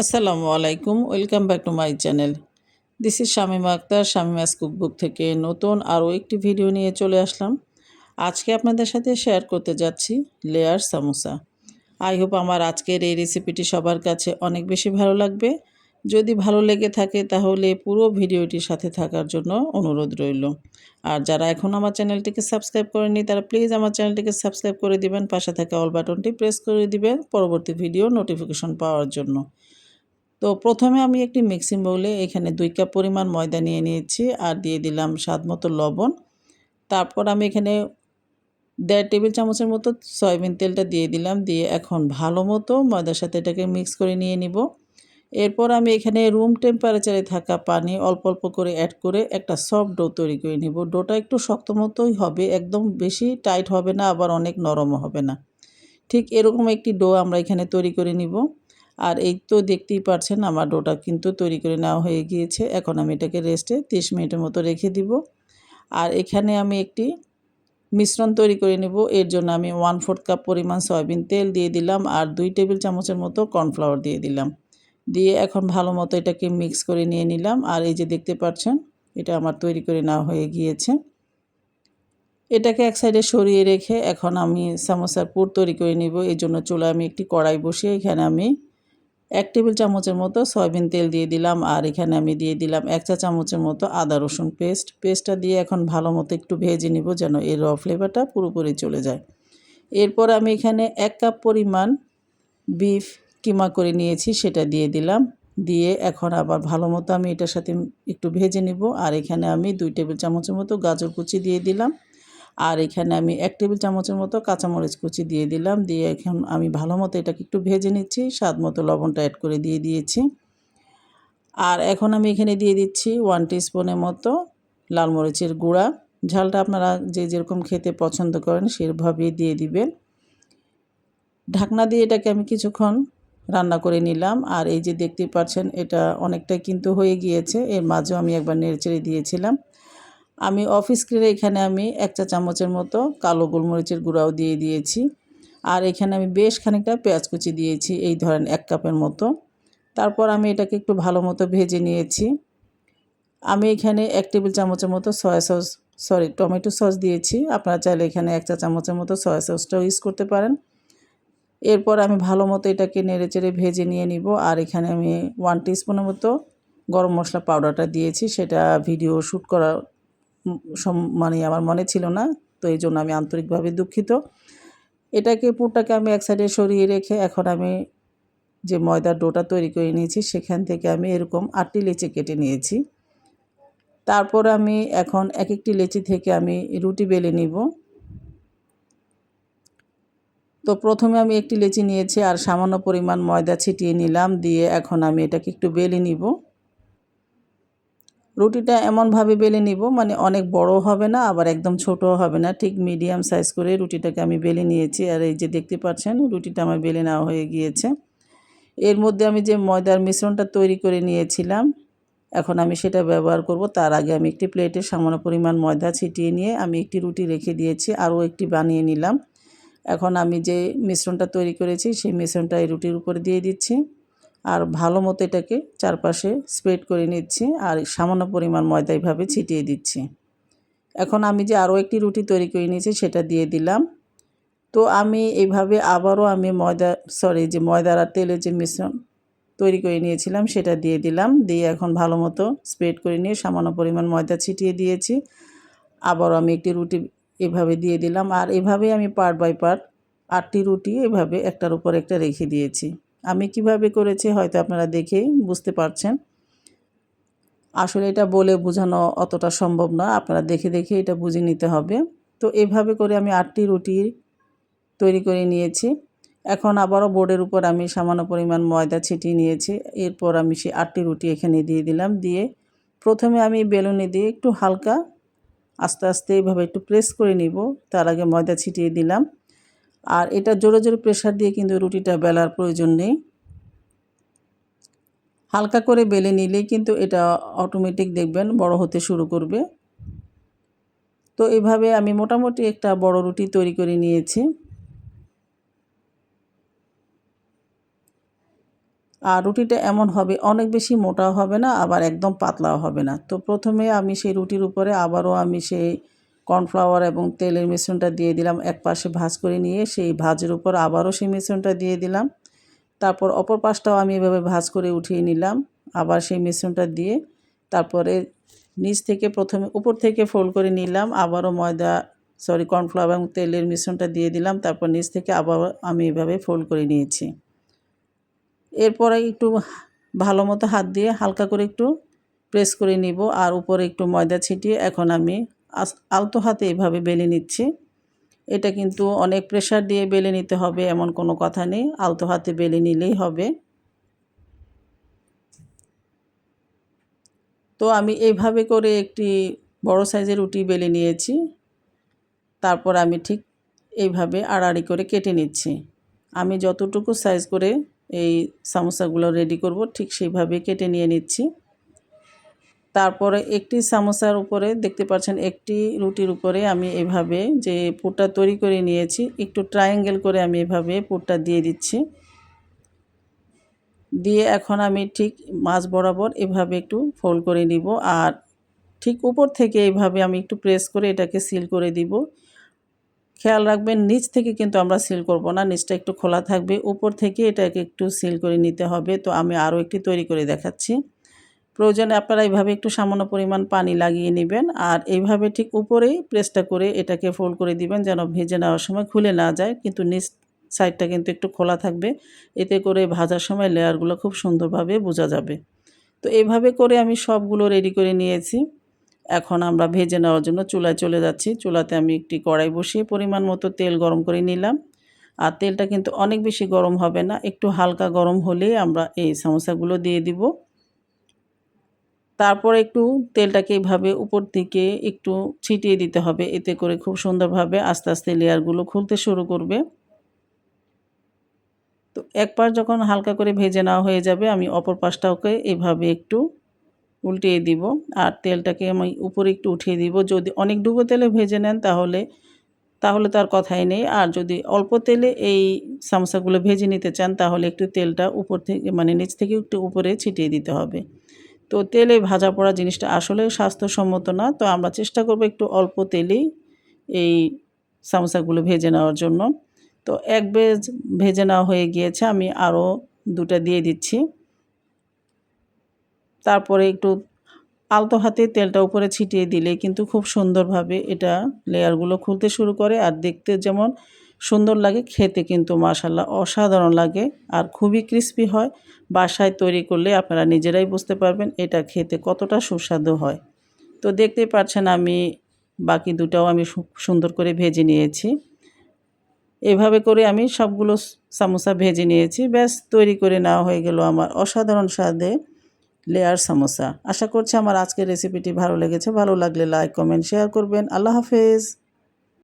আসসালামু আলাইকুম, welcome back to my channel. This is Shamima Akter Shamima's cookbook থেকে নতুন আরও একটি ভিডিও নিয়ে চলে আসলাম। আজকে আপনাদের সাথে শেয়ার করতে যাচ্ছি লেয়ার সামোসা। আই হোপ আমার আজকের এই রেসিপিটি সবার কাছে অনেক বেশি ভালো লাগবে। যদি ভালো লেগে থাকে তাহলে পুরো ভিডিওটির সাথে থাকার জন্য অনুরোধ রইল। আর যারা এখন আমার চ্যানেলটিকে সাবস্ক্রাইব করেনি তারা প্লিজ আমার চ্যানেলটিকে সাবস্ক্রাইব করে দিবেন। পাশে থাকা অল বাটনটি প্রেস করে দিবেন পরবর্তী ভিডিও নোটিফিকেশন পাওয়ার জন্য। তো প্রথমে আমি একটি মিক্সিং বউলে এখানে দুই কাপ পরিমাণ ময়দা নিয়ে নিয়েছি আর দিয়ে দিলাম স্বাদ মতো লবণ। তারপর আমি এখানে দেড় টেবিল চামচের মতো সয়াবিন তেলটা দিয়ে দিলাম, দিয়ে এখন ভালো মতো ময়দার সাথে এটাকে মিক্স করে নিয়ে নিব। এরপর আমি এখানে রুম টেম্পারেচারে থাকা পানি অল্প অল্প করে অ্যাড করে একটা সফট ডো তৈরি করে নিব। ডোটা একটু শক্ত মতোই হবে, একদম বেশি টাইট হবে না, আবার অনেক নরমও হবে না। ঠিক এরকম একটি ডো আমরা এখানে তৈরি করে নিব। আর এই তো দেখতেই পারছেন আমার ডোটা কিন্তু তৈরি করে নেওয়া হয়ে গিয়েছে। এখন আমি এটাকে রেস্টে তিরিশ মিনিটের মতো রেখে দিব। আর এখানে আমি একটি মিশ্রণ তৈরি করে নেব। এর জন্য আমি ওয়ান ফোর্থ কাপ পরিমাণ সয়াবিন তেল দিয়ে দিলাম আর দুই টেবিল চামচের মতো কর্নফ্লাওয়ার দিয়ে দিলাম। দিয়ে এখন ভালো মতো এটাকে মিক্স করে নিয়ে নিলাম। আর এই যে দেখতে পাচ্ছেন, এটা আমার তৈরি করে নেওয়া হয়ে গিয়েছে। এটাকে এক সাইডে সরিয়ে রেখে এখন আমি সামোসার পুর তৈরি করে নিব। এই জন্য চলে আমি একটি কড়াই বসিয়ে এখানে আমি এক টেবিল চামচের মতো সয়াবিন তেল দিয়ে দিলাম, আর এখানে আমি দিয়ে দিলাম এক চা চামচের মতো আদা রসুন পেস্ট। পেস্টটা দিয়ে এখন ভালো মতো একটু ভেজে নিব যেন এর র ফ্লেভারটা পুরোপুরি চলে যায়। এরপর আমি এখানে এক কাপ পরিমাণ বিফ কিমা করে নিয়েছি, সেটা দিয়ে দিলাম। দিয়ে এখন আবার ভালো মতো আমি এটার সাথে একটু ভেজে নিব, আর এখানে আমি দুই টেবিল চামচের মতো গাজর কুচি দিয়ে দিলাম। আর এখানে আমি এক টেবিল চামচের মতো কাঁচামরিচ কুচি দিয়ে দিলাম। দিয়ে এখন আমি ভালো মতো এটাকে একটু ভেজে নিচ্ছি। স্বাদ মতো লবণটা অ্যাড করে দিয়ে দিয়েছি। আর এখন আমি এখানে দিয়ে দিচ্ছি ওয়ান স্পুনের মতো লাল মরিচের গুঁড়া। ঝালটা আপনারা যে যেরকম খেতে পছন্দ করেন সেভাবেই দিয়ে দিবেন। ঢাকনা দিয়ে এটাকে আমি কিছুক্ষণ রান্না করে নিলাম। আর এই যে দেখতে পাচ্ছেন, এটা অনেকটাই কিন্তু হয়ে গিয়েছে। এর মাঝেও আমি একবার নেড়েচেড়ে দিয়েছিলাম। আমি অফিস স্ক্রিনে এখানে আমি এক চা চামচের মতো কালো গোলমরিচের গুঁড়াও দিয়ে দিয়েছি। আর এখানে আমি বেশ খানিকটা পেঁয়াজ কুচি দিয়েছি, এই ধরেন এক কাপের মতো। তারপর আমি এটাকে একটু ভালো মতো ভেজে নিয়েছি। আমি এখানে এক টেবিল চামচের মতো soya sauce sorry tomato sauce দিয়েছি। আপনারা চাইলে এখানে এক চা চামচের মতো সয়া সসটাও ইউজ করতে পারেন। এরপর আমি ভালো মতো এটাকে নেড়ে চেড়ে ভেজে নিয়ে নিব। আর এখানে আমি ওয়ান টিস্পুনের মতো গরম মশলা পাউডারটা দিয়েছি। সেটা ভিডিও শ্যুট করা মানে আমার মনে ছিল না, তো এই জন্য আমি আন্তরিকভাবে দুঃখিত। এটাকে, পুরটাকে আমি এক সাইডে সরিয়ে রেখে এখন আমি যে ময়দার ডোটা তৈরি করে নিয়েছি, সেখান থেকে আমি এরকম আটটি লেচি কেটে নিয়েছি। তারপর আমি এখন এক একটি লেচি থেকে আমি রুটি বেলে নিব। তো প্রথমে আমি একটি লেচি নিয়েছি আর সামান্য পরিমাণ ময়দা ছিটিয়ে নিলাম, দিয়ে এখন আমি এটাকে একটু বেলে নিব। রুটিটা এমনভাবে বেলে নিব মানে অনেক বড় হবে না, আবার একদম ছোট হবে না। ঠিক মিডিয়াম সাইজ করে রুটিটাকে আমি বেলে নিয়েছি, আর এই যে দেখতে পাচ্ছেন, রুটিটা আমার বেলে নেওয়া হয়ে গিয়েছে। এর মধ্যে আমি যে ময়দার মিশ্রণটা তৈরি করে নিয়েছিলাম, এখন আমি সেটা ব্যবহার করব। তার আগে আমি একটি প্লেটে সামান্য পরিমাণ ময়দা ছিটিয়ে নিয়ে আমি একটি রুটি রেখে দিয়েছি, আরও একটি বানিয়ে নিলাম। এখন আমি যে মিশ্রণটা তৈরি করেছি, সেই মিশ্রণটা এই রুটির উপরে দিয়ে দিচ্ছি। আর ভালো মতো এটাকে চারপাশে স্প্রেড করে নিচ্ছি আর সামান্য পরিমাণ ময়দা এইভাবে ছিটিয়ে দিচ্ছি। এখন আমি যে আরও একটি রুটি তৈরি করে নিয়েছি সেটা দিয়ে দিলাম। তো আমি এইভাবে আবারও আমি ময়দা সরি যে ময়দার আর তেলের যে মিশ্রণ তৈরি করে নিয়েছিলাম সেটা দিয়ে দিলাম। দিয়ে এখন ভালো মতো স্প্রেড করে নিয়ে সামান্য পরিমাণ ময়দা ছিটিয়ে দিয়েছি। আবারও আমি একটি রুটি এভাবে দিয়ে দিলাম। আর এভাবেই আমি পার্ট বাই পার্ট আটটি রুটি এভাবে একটার উপর একটা রেখে দিয়েছি। আমি কীভাবে করেছি হয়তো আপনারা দেখেই বুঝতে পারছেন। আসলে এটা বলে বোঝানো অতটা সম্ভব না, আপনারা দেখে দেখে এটা বুঝে নিতে হবে। তো এভাবে করে আমি আটটি রুটি তৈরি করে নিয়েছি। এখন আবারও বোর্ডের উপর আমি সামান্য পরিমাণ ময়দা ছিটিয়ে নিয়েছি। এরপর আমি সেই আটটি রুটি এখানে দিয়ে দিলাম। দিয়ে প্রথমে আমি বেলুনে দিয়ে একটু হালকা আস্তে আস্তে এইভাবে একটু প্রেস করে নিব। তার আগে ময়দা ছিটিয়ে দিলাম। আর এটা জোরে জোরে প্রেশার দিয়ে কিন্তু রুটিটা বেলার প্রয়োজন নেই। হালকা করে বেলে নিলেই কিন্তু এটা অটোমেটিক দেখবেন বড় হতে শুরু করবে। তো এভাবে আমি মোটামুটি একটা বড় রুটি তৈরি করে নিয়েছি। আর রুটিটা এমন হবে, অনেক বেশি মোটাও হবে না, আবার একদম পাতলাও হবে না। তো প্রথমে আমি সেই রুটির উপরে আবারও আমি সেই কর্নফ্লাওয়ার এবং তেলের মিশ্রণটা দিয়ে দিলাম। এক পাশে ভাজ করে নিয়ে সেই ভাজের উপর আবারও সেই মিশ্রণটা দিয়ে দিলাম। তারপর অপর পাশটাও আমি এভাবে ভাজ করে উঠিয়ে নিলাম। আবার সেই মিশ্রণটা দিয়ে তারপরে নিচ থেকে প্রথমে উপর থেকে ফোল্ড করে নিলাম। আবারও ময়দা, সরি, কর্নফ্লাওয়ার এবং তেলের মিশ্রণটা দিয়ে দিলাম। তারপর নিচ থেকে আবার আমি এভাবে ফোল্ড করে নিয়েছি। এরপরে একটু ভালো মতো হাত দিয়ে হালকা করে একটু প্রেস করে নিব। আর উপরে একটু ময়দা ছিটিয়ে এখন আমি আলতো হাতে এভাবে বেলে নিচ্ছি। এটা কিন্তু অনেক প্রেশার দিয়ে বেলে নিতে হবে, এমন কোনো কথা নেই। আলতো হাতে বেলে নিলেই হবে। তো আমি এইভাবে করে একটি বড় সাইজের রুটি বেলে নিয়েছি। তারপর আমি ঠিক এইভাবে আড়াআড়ি করে কেটে নিচ্ছি। আমি যতটুকু সাইজ করে এই সামোসাগুলো রেডি করব, ঠিক সেইভাবে কেটে নিয়ে নিচ্ছি। তারপরে একটি সামোসার উপরে দেখতে পাচ্ছেন একটি রুটির উপরে আমি এভাবে যে পুরটা তৈরি করে নিয়েছি, একটু ট্রায়াঙ্গেল করে আমি এভাবে পুরটা দিয়ে দিচ্ছি। দিয়ে এখন আমি ঠিক মাছ বরাবর এভাবে একটু ফোল্ড করে নিব আর ঠিক উপর থেকে এইভাবে আমি একটু প্রেস করে এটাকে সিল করে দিব। খেয়াল রাখবেন নিচ থেকে কিন্তু আমরা সিল করব না, নিচটা একটু খোলা থাকবে, উপর থেকে এটাকে একটু সিল করে নিতে হবে। তো আমি আরও একটি তৈরি করে দেখাচ্ছি। প্রয়োজনে আপনারা এইভাবে একটু সামান্য পরিমাণ পানি লাগিয়ে নেবেন আর এইভাবে ঠিক উপরেই প্রেসটা করে এটাকে ফোল্ড করে দিবেন যেন ভেজে নেওয়ার সময় খুলে না যায়। কিন্তু নিচ সাইডটা কিন্তু একটু খোলা থাকবে। এতে করে ভাজার সময় লেয়ারগুলো খুব সুন্দরভাবে বোঝা যাবে। তো এইভাবে করে আমি সবগুলো রেডি করে নিয়েছি। এখন আমরা ভেজে নেওয়ার জন্য চুলায় চলে যাচ্ছি। চুলাতে আমি একটি কড়াই বসিয়ে পরিমাণ মতো তেল গরম করে নিলাম। আর তেলটা কিন্তু অনেক বেশি গরম হবে না। একটু হালকা গরম হলেই আমরা এই সমোসাগুলো দিয়ে দিব। তারপর একটু তেলটাকে এইভাবে উপর দিকে একটু ছিটিয়ে দিতে হবে। এতে করে খুব সুন্দরভাবে আস্তে আস্তে লেয়ারগুলো খুলতে শুরু করবে। তো একবার যখন হালকা করে ভেজে নেওয়া হয়ে যাবে, আমি অপর পাশটাকে এভাবে একটু উল্টিয়ে দিব। আর তেলটাকে আমি উপরে একটু উঠিয়ে দিব। যদি অনেক ডুবো তেলে ভেজে নেন তাহলে তাহলে তার কথাই নেই। আর যদি অল্প তেলে এই সামোসাগুলো ভেজে নিতে চান, তাহলে একটু তেলটা উপর থেকে মানে নিচ থেকে একটু উপরে ছিটিয়ে দিতে হবে। তো তেলে ভাজা পড়া জিনিসটা আসলে স্বাস্থ্যসম্মত না। তো আমরা চেষ্টা করব একটু অল্প তেলেই এই সামোসাগুলো ভেজে নেওয়ার জন্য। তো এক বেজ ভেজে নেওয়া হয়ে গিয়েছে, আমি আরও দুটা দিয়ে দিচ্ছি। তারপরে একটু আলতো হাতে তেলটা উপরে ছিটিয়ে দিলে কিন্তু খুব সুন্দরভাবে এটা লেয়ারগুলো খুলতে শুরু করে। আর দেখতে যেমন সুন্দর লাগে, খেতে কিন্তু মাশাল্লাহ অসাধারণ লাগে আর খুবই ক্রিস্পি হয়। বাসায় তৈরি করলে আপনারা নিজেরাই বুঝতে পারবেন এটা খেতে কতটা সুস্বাদু হয়। তো দেখতে পাচ্ছেন আমি বাকি দুটাও আমি সুন্দর করে ভেজে নিয়েছি। এভাবে করে আমি সবগুলো সামোসা ভেজে নিয়েছি। ব্যাস, তৈরি করে নেওয়া হয়ে গেল আমার অসাধারণ স্বাদে লেয়ার সামোসা। আশা করছি আমার আজকের রেসিপিটি ভালো লেগেছে। ভালো লাগলে লাইক কমেন্ট শেয়ার করবেন। আল্লাহ হাফেজ।